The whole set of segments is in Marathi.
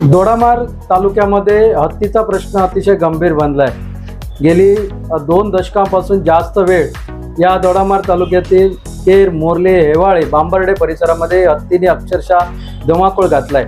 दोडामार तालुक्यामध्ये हत्तीचा प्रश्न अतिशय गंभीर बनला आहे गेली दोन दशकांपासून जास्त वेळ या दोडामार तालुक्यातील केर मोर्ले हेवाळे बांबर्डे परिसरामध्ये हत्तीने अक्षरशः धुमाकूळ आहे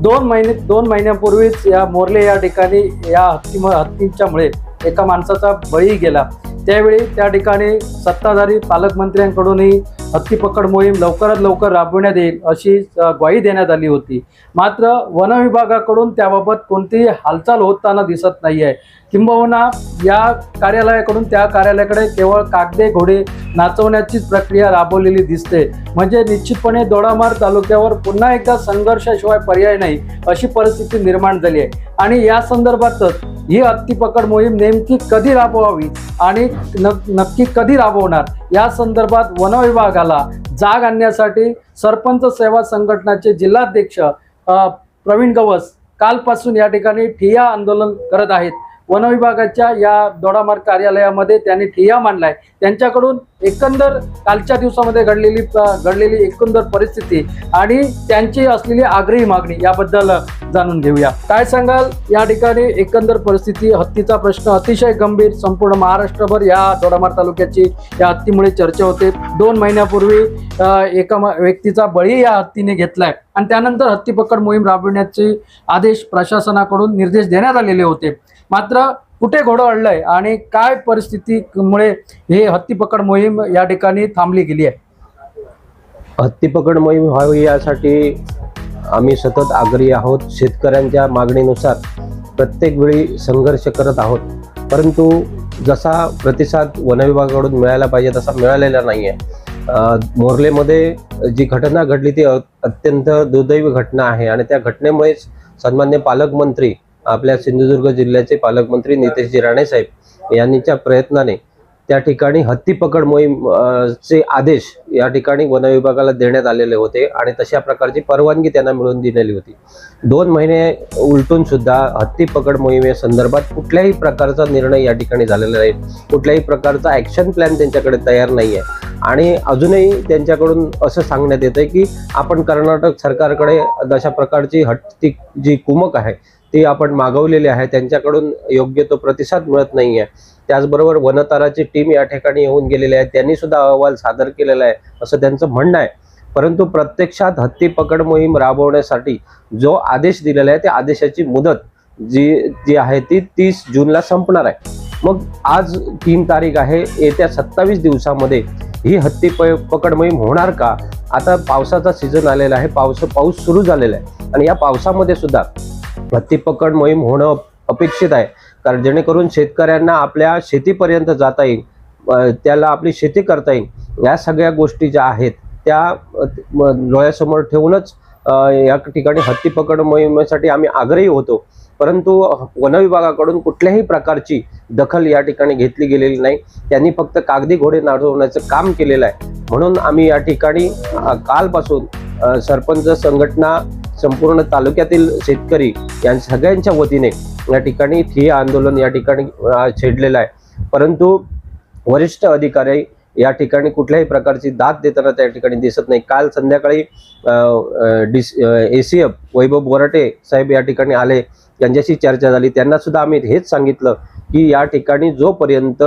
दोन महिने दोन महिन्यापूर्वीच या मोर्ले या ठिकाणी या हत्ती हत्तीच्यामुळे एका माणसाचा बळी गेला. त्यावेळी त्या ठिकाणी सत्ताधारी पालकमंत्र्यांकडूनही हत्ती पकड मोहीम लवकरात लवकर राबविण्यात येईल अशी ग्वाही देण्यात आली होती. मात्र वन विभागाकडून त्याबाबत कोणतीही हालचाल होताना दिसत नाही आहे किंबहुना या कार्यालयाकडून त्या कार्यालयाकडे केवळ कागदे घोडे नाचवण्याचीच प्रक्रिया राबवलेली दिसते. म्हणजे निश्चितपणे दोडामार तालुक्यावर पुन्हा एकदा संघर्षाशिवाय पर्याय नाही अशी परिस्थिती निर्माण झाली आहे. आणि या संदर्भातच ही हत्तीपकड मोहीम नेमकी कधी राबवावी आणि नक्की कधी राबवणार? या संदर्भात वन विभागाला जाग आणण्यासाठी सरपंच सेवा संघटनाचे जिल्हाध्यक्ष प्रवीण गवस कालपासून या ठिकाणी ठिया आंदोलन करत आहेत. वनविभागाच्या या दोडामार्ग कार्यालयामध्ये त्यांनी ठिय्या मांडलाय. त्यांच्याकडून एकंदर कालच्या दिवसामध्ये घडलेली घडलेली एकंदर परिस्थिती आणि त्यांची असलेली आग्रही मागणी याबद्दल जाणून घेऊया. काय सांगाल? या ठिकाणी एकंदर परिस्थिती हत्तीचा प्रश्न अतिशय गंभीर संपूर्ण महाराष्ट्रभर या दोडामार तालुक्याची या हत्तीमुळे चर्चा होते. दोन महिन्यापूर्वी एका म- व्यक्तीचा बळी या हत्तीने घेतलाय. आणि त्यानंतर हत्तीपकड मोहीम राबविण्याचे आदेश प्रशासनाकडून निर्देश देण्यात आलेले होते. मात्र कुठे घोडं अडलंय आणि काय परिस्थितीमुळे हे हत्तीपकड मोहीम या ठिकाणी थांबली गेली आहे? हत्तीपकड मोहीम व्हावी यासाठी आम्ही सतत आग्रही आहोत. शेतकऱ्यांच्या मागणीनुसार प्रत्येक वेळी संघर्ष करत आहोत. परंतु जसा प्रतिसाद वनविभागाकडून मिळायला पाहिजे तसा मिळालेला नाही आहे मोर्लेमध्ये जी घटना घडली ती अत्यंत दुर्दैवी घटना आहे आणि त्या घटनेमुळेच सन्मान्य पालकमंत्री आपल्या सिंधुदुर्ग जिल्ह्याचे पालकमंत्री नितेशजी राणे साहेब यांच्या प्रयत्नाने त्या ठिकाणी हत्ती पकड मोहीम चे आदेश या ठिकाणी वन विभागाला देण्यात आलेले होते आणि तशा प्रकारची परवानगी त्यांना मिळवून दिलेली होती. दोन महिने उलटून सुद्धा हत्ती पकड मोहिमेसंदर्भात कुठल्याही प्रकारचा निर्णय या ठिकाणी झालेला नाही. कुठल्याही प्रकारचा ॲक्शन प्लॅन त्यांच्याकडे तयार नाही आहे आणि अजूनही त्यांच्याकडून असं सांगण्यात येतं की आपण कर्नाटक सरकारकडे अशा प्रकारची हट्टी जी कुमक आहे ती आपण मागवलेली आहे त्यांच्याकडून योग्य तो प्रतिसाद मिळत नाही आहे त्याचबरोबर वनताराची टीम या ठिकाणी येऊन गेलेली आहे त्यांनी सुद्धा अहवाल सादर केलेला आहे असं त्यांचं म्हणणं आहे. परंतु प्रत्यक्षात हत्ती पकड मोहीम राबवण्यासाठी जो आदेश दिलेला आहे त्या आदेशाची मुदत जी जी आहे ती तीस जूनला संपणार आहे. मग आज तीन तारीख आहे येत्या सत्तावीस दिवसामध्ये ही हत्ती प पकड मोहीम होणार का? आता पावसाचा सीझन आलेला आहे. पावस पाऊस सुरू झालेला आहे. आणि या पावसामध्ये सुद्धा हत्ती पकड मोहीम होणं अपेक्षित आहे. कारण जेणेकरून शेतकऱ्यांना आपल्या शेतीपर्यंत जाता येईल. त्याला आपली शेती करता येईल. या सगळ्या गोष्टी ज्या आहेत त्या डोळ्यासमोर ठेवूनच या ठिकाणी हत्ती पकड मोहिमेसाठी आम्ही आग्रही होतो. परंतु वन विभागाकडून कुठल्याही प्रकारची दखल या ठिकाणी घेतली गेलेली नाही. त्यांनी फक्त कागदी घोडे नाचवण्याचं काम केलेलं आहे. म्हणून आम्ही या ठिकाणी कालपासून सरपंच संघटना संपूर्ण तालुक्यातील शेतकरी या सगळ्यांच्या वतीने या ठिकाणी ठिय्या आंदोलन या ठिकाणी छेडलेलं आहे. परंतु वरिष्ठ अधिकारी या ठिकाणी कुठल्याही प्रकारची दाद देताना त्या ठिकाणी दिसत नाही. काल संध्याकाळी D A C F Vaibhav Borate साहेब या ठिकाणी आले. त्यांच्याशी चर्चा झाली. त्यांना सुद्धा आम्ही हेच सांगितलं की या ठिकाणी जोपर्यंत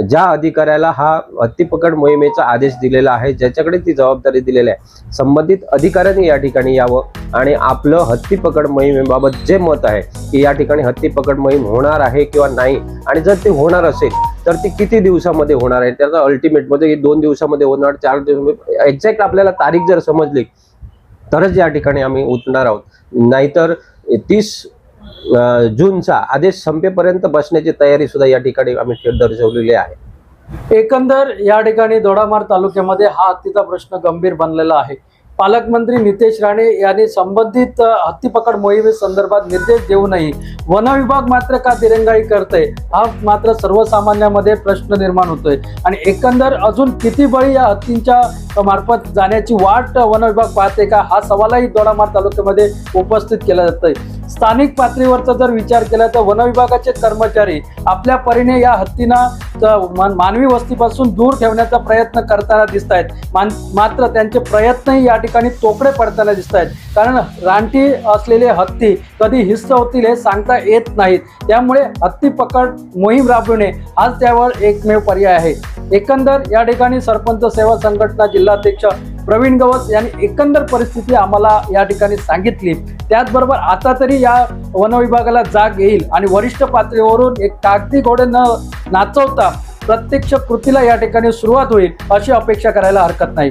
ज्या अधिकाऱ्याला हा हत्तीपकड मोहिमेचा आदेश दिलेला आहे ज्याच्याकडे ती जबाबदारी दिलेली आहे संबंधित अधिकाऱ्यांनी या ठिकाणी यावं आणि आपलं हत्तीपकड मोहिमेबाबत जे मत आहे की या ठिकाणी हत्तीपकड मोहीम होणार आहे किंवा नाही आणि जर ते होणार असेल तर ती किती दिवसामध्ये होणार आहे? त्याचा अल्टिमेट म्हणजे दोन दिवसामध्ये होणार चार दिवस एक्झॅक्ट आपल्याला तारीख जर समजली तरच या ठिकाणी आम्ही उतरणार आहोत. नाहीतर तीस जूनचा आदेश संपेपर्यंत बसण्याची तयारी सुद्धा या ठिकाणी आम्ही दर्शवलेली आहे. एकंदर या ठिकाणी दोडामार तालुक्यामध्ये हा हत्तीचा प्रश्न गंभीर बनलेला आहे. पालकमंत्री नितेश राणे यांनी संबंधित हत्तीपकड हत्ती पकड मोहिमेसंदर्भात निर्देश देऊनही वन विभाग मात्र का दिरंगाई करते हा मात्र सर्वसामान्यामध्ये प्रश्न निर्माण होतोय. आणि एकंदर अजून किती बळी या हत्तींच्या मार्फत जाण्याची वाट वन विभाग पाहते का? हा सवालही दोडामार तालुक्यामध्ये उपस्थित केला जातोय. स्थानिक पातळीवरचा जर विचार केला तर वनविभागाचे कर्मचारी आपल्या परीने या हत्तींना मान- मानवी वस्तीपासून दूर ठेवण्याचा प्रयत्न करताना दिसत आहेत मान मात्र त्यांचे प्रयत्नही या ठिकाणी तोकडे पडताना दिसत आहेत कारण रानटी असलेले हत्ती कधी हिस्स होतील हे सांगता येत नाहीत. त्यामुळे हत्ती पकड मोहीम राबविणे हाच त्यावर एकमेव पर्याय आहे. एकंदर या ठिकाणी सरपंच सेवा संघटना जिल्हाध्यक्ष प्रवीण गवत यांनी एकंदर परिस्थिती आम्हाला या ठिकाणी सांगितली. त्याचबरोबर आता तरी या वनविभागाला जाग येईल आणि वरिष्ठ पातळीवरून एक कागदी घोडे न नाचवता प्रत्यक्ष कृतीला या ठिकाणी सुरुवात होईल अशी अपेक्षा करायला हरकत नाही.